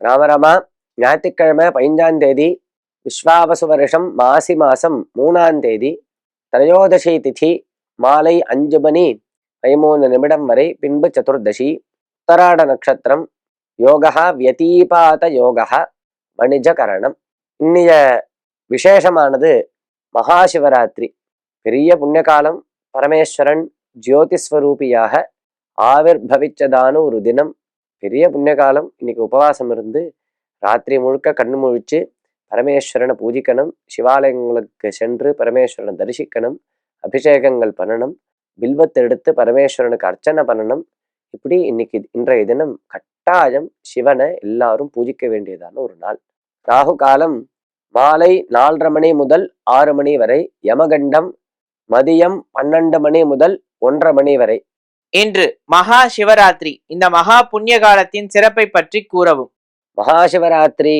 ராமராமா ஞாயிற்றுக்கிழமை பதினஞ்சாம் தேதி விஸ்வாவசு வருஷம் மாசி மாசம் மூணாம் தேதி திரையோதசி திதி மாலை அஞ்சு மணி பதிமூணு நிமிடம் வரை பின்பு சதுர்தசி. உத்தராட நட்சத்திரம் யோகா வியதீபாத யோகா வணிஜகரணம் இன்னைய விசேஷமானது மகாசிவராத்திரி. பெரிய புண்ணியகாலம். பரமேஸ்வரன் ஜோதிஸ்வரூபியாக ஆவிர் பவிச்சதான ஒரு தினம். பெரிய புண்ணியகாலம். இன்னைக்கு உபவாசம் இருந்து ராத்திரி முழுக்க கண்ணு முழிச்சு பரமேஸ்வரனை பூஜிக்கணும். சிவாலயங்களுக்கு சென்று பரமேஸ்வரனை தரிசிக்கணும். அபிஷேகங்கள் பண்ணணும். பில்வத்தை எடுத்து பரமேஸ்வரனுக்கு அர்ச்சனை பண்ணணும். இப்படி இன்னைக்கு இன்றைய தினம் கட்டாயம் சிவனை எல்லாரும் பூஜிக்க வேண்டியதான ஒரு நாள். ராகு காலம் மாலை நாலரை மணி முதல் ஆறு மணி வரை யமகண்டம் மதியம் பன்னெண்டு மணி முதல் ஒன்றரை மணி வரை. இன்று மகா சிவராத்திரி இந்த மகா புண்ணிய காலத்தின் சிறப்பை பற்றி கூறவும். மகாசிவராத்திரி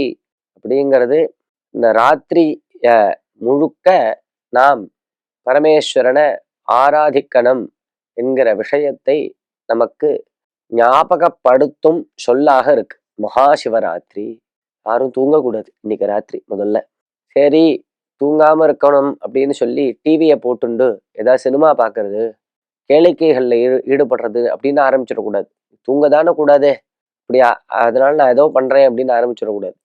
அப்படிங்கிறது இந்த ராத்திரி முழுக்க நாம் பரமேஸ்வரனை ஆராதிக்கணும் என்கிற விஷயத்தை நமக்கு ஞாபகப்படுத்தும் சொல்லாக இருக்கு. மகாசிவராத்திரி யாரும் தூங்கக்கூடாது இன்னைக்கு ராத்திரி முதல்ல. சரி தூங்காம இருக்கணும் அப்படின்னு சொல்லி டிவியை போட்டுண்டு ஏதாவது சினிமா பார்க்கறது கேளிக்கைகளில் ஈடு ஈடுபடுறது அப்படின்னு ஆரம்பிச்சிடக்கூடாது. தூங்க தானே கூடாதே இப்படி அதனால நான் ஏதோ பண்ணுறேன் அப்படின்னு ஆரம்பிச்சிடக்கூடாது.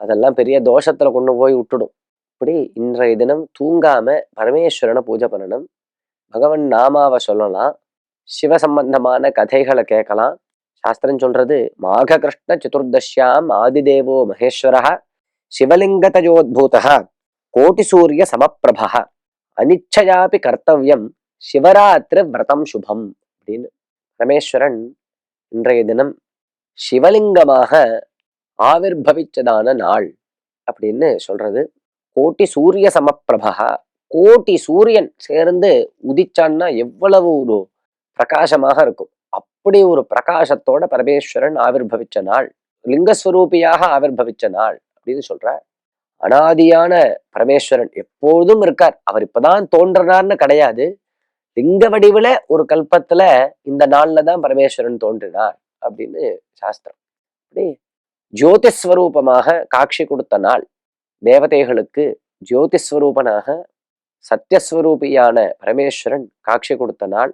அதெல்லாம் பெரிய தோஷத்தில் கொண்டு போய் விட்டுடும். இப்படி இன்றைய தினம் தூங்காமல் பரமேஸ்வரனை பூஜை பண்ணணும். பகவன் நாமாவை சொல்லலாம். சிவ சம்பந்தமான கதைகளை கேட்கலாம். சாஸ்திரம் சொல்றது மாக கிருஷ்ண சதுர்தஷ்யாம் ஆதிதேவோ மகேஸ்வரः சிவலிங்கதயோத்பூதः கோட்டி சூரிய சமப்பிரபா அனிச்சயாபி கர்த்தவியம் சிவராத்திரி விரதம் சுபம் அப்படின்னு ரமேஸ்வரன் இன்றைய தினம் சிவலிங்கமாக ஆவிர்பவிச்சதான நாள் அப்படின்னு சொல்றது. கோட்டி சூரிய சமப்பிரபா கோட்டி சூரியன் சேர்ந்து உதிச்சான்னா எவ்வளவு ஒரு பிரகாசமாக இருக்கும். அப்படி ஒரு பிரகாசத்தோட பரமேஸ்வரன் ஆவிர்பவிச்ச நாள் லிங்கஸ்வரூபியாக ஆவிர்பவிச்ச நாள் அப்படின்னு சொல்ற அனாதியான பரமேஸ்வரன் எப்போதும் இருக்கார். அவர் இப்பதான் தோன்றினார்னு கிடையாது. லிங்க வடிவில் ஒரு கல்பத்துல இந்த நாள்ல தான் பரமேஸ்வரன் தோன்றினார் அப்படின்னு சாஸ்திரம். அப்படி ஜோதிஸ்வரூபமாக காட்சி கொடுத்த நாள் தேவதைகளுக்கு ஜோதிஸ்வரூபனாக சத்தியஸ்வரூபியான பரமேஸ்வரன் காட்சி கொடுத்த நாள்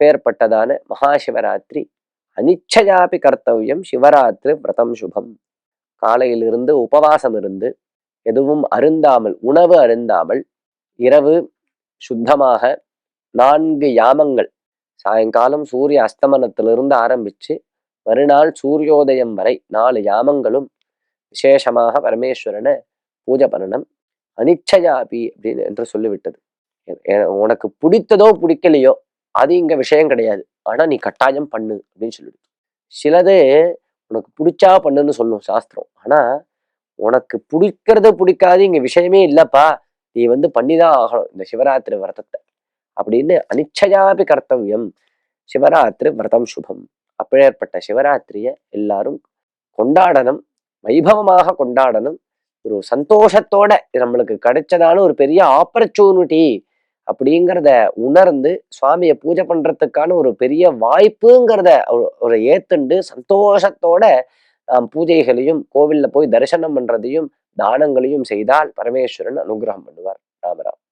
பேர்பட்டதான மகாசிவராத்திரி அனிச்சயாபி கர்த்தவியம் சிவராத்திரி விரதம் சுபம். காலையிலிருந்து உபவாசம் இருந்து எதுவும் அருந்தாமல் உணவு அருந்தாமல் இரவு சுத்தமாக நான்கு யாமங்கள். சாயங்காலம் சூரிய அஸ்தமனத்திலிருந்து ஆரம்பித்து மறுநாள் சூரியோதயம் வரை நாலு யாமங்களும் விசேஷமாக பரமேஸ்வரனை பூஜை பண்ணணும். அனிச்சயாபி அப்படின்னு என்று சொல்லிவிட்டது. உனக்கு பிடித்ததோ பிடிக்கலையோ அது இங்க விஷயம் கிடையாது. ஆனா நீ கட்டாயம் பண்ணு அப்படின்னு சொல்லிடுது சிலது உனக்கு பிடிச்சா பண்ணுன்னு சொல்லும் சாஸ்திரம். ஆனா உனக்கு பிடிக்கிறது பிடிக்காது இங்க விஷயமே இல்லப்பா. நீ வந்து பண்ணிதான் ஆகணும். இந்த சிவராத்திரி விரதத்தை. அப்படின்னு அனிச்சயாபி கர்த்தவியம். சிவராத்திரி விரதம் சுபம். அப்பேற்பட்ட சிவராத்திரியை எல்லாரும் கொண்டாடணும். வைபவமாக கொண்டாடணும். ஒரு சந்தோஷத்தோட இது நம்மளுக்கு கிடைச்சதான ஒரு பெரிய ஆப்பர்ச்சுனிட்டி அப்படிங்கிறத உணர்ந்து சுவாமியை பூஜை பண்றதுக்கான ஒரு பெரிய வாய்ப்புங்கிறத ஒரு- ஒரு ஏத்துண்டு சந்தோஷத்தோட நாம் பூஜைகளையும் கோவில்ல போய் தரிசனம் பண்றதையும் தானங்களையும் செய்தால் பரமேஸ்வரன் அனுகிரகம் பண்ணுவார். ராமராம்.